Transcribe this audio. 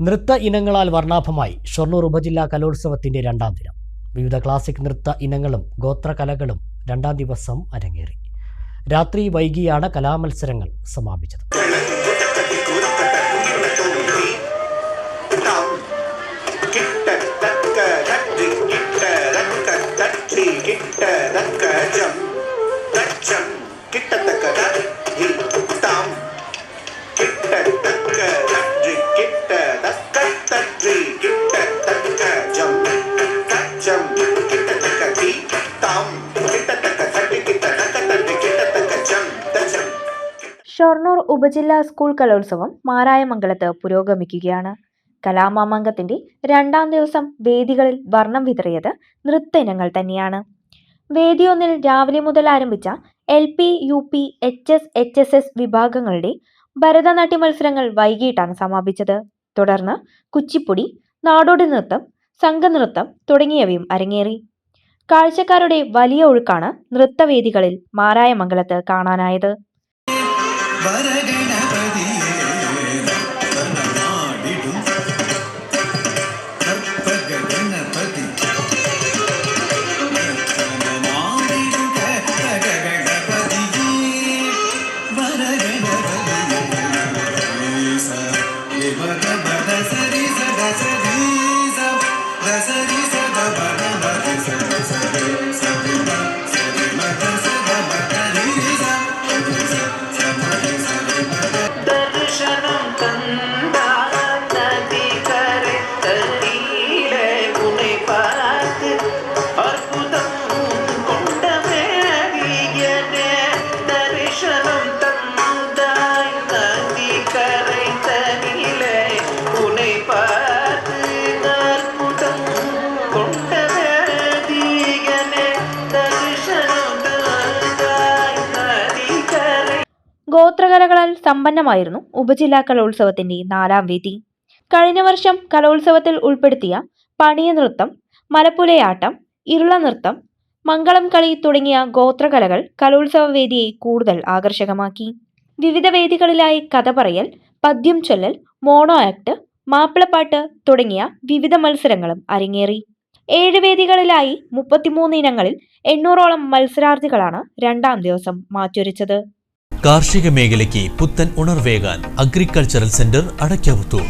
നൃത്ത ഇനങ്ങളാൽ വർണാഭമായി ഷൊർണൂർ ഉപജില്ലാ കലോത്സവത്തിന്റെ രണ്ടാം ദിനം. വിവിധ ക്ലാസിക് നൃത്ത ഇനങ്ങളും ഗോത്രകലകളും രണ്ടാം ദിവസം അരങ്ങേറി. രാത്രി വൈകിയാണ് കലാമത്സരങ്ങൾ സമാപിച്ചത് ും. ഷൊർണൂർ ഉപജില്ലാ സ്കൂൾ കലോത്സവം മാരായമംഗലത്ത് പുരോഗമിക്കുകയാണ്. കലാമാമംഗത്തിന്റെ രണ്ടാം ദിവസം വേദികളിൽ വർണം വിതറിയത് നൃത്ത ഇനങ്ങൾ തന്നെയാണ്. വേദിയൊന്നിൽ രാവിലെ മുതൽ ആരംഭിച്ച L P U P H S H S S വിഭാഗങ്ങളുടെ ഭരതനാട്യ മത്സരങ്ങൾ വൈകിട്ടാണ് സമാപിച്ചത്. തുടർന്ന് കുച്ചിപ്പുടി നാടോടി നൃത്തം സംഘനൃത്തം തുടങ്ങിയവയും അരങ്ങേറി. കാഴ്ചക്കാരുടെ വലിയ ഒഴുക്കാണ് നൃത്തവേദികളിൽ മാരായമംഗലത്ത് കാണാനായത്. da da da da da தரிசனம் தந்தாய் நதி கரைத்தடியிலே உன்னை பார்த்து அற்புதம் கொண்ட மேடியனே தரிசனம் தந்தாய் நதி கரை ഗോത്രകലകളാൽ സമ്പന്നമായിരുന്നു ഉപജില്ലാ കലോത്സവത്തിന്റെ നാലാം വേദി കഴിഞ്ഞ വർഷം കലോത്സവത്തിൽ ഉൾപ്പെടുത്തിയ പണിയ നൃത്തം മലപ്പുലയാട്ടം ഇരുള നൃത്തം മംഗളം കളി തുടങ്ങിയ ഗോത്രകലകൾ കലോത്സവ വേദിയെ കൂടുതൽ ആകർഷകമാക്കി. വിവിധ വേദികളിലായി കഥ പറയൽ പദ്യം ചൊല്ലൽ മോണോ ആക്ട് മാപ്പിളപ്പാട്ട് തുടങ്ങിയ വിവിധ മത്സരങ്ങളും അരങ്ങേറി. ഏഴ് വേദികളിലായി മുപ്പത്തിമൂന്ന് ഇനങ്ങളിൽ എണ്ണൂറോളം മത്സരാർത്ഥികളാണ് രണ്ടാം ദിവസം മാറ്റുരച്ചത്. കാർഷിക മേഖലയ്ക്ക് പുത്തൻ ഉണർവേകാൻ അഗ്രികൾച്ചറൽ സെന്റർ അടയ്ക്കാവുത്തൂർ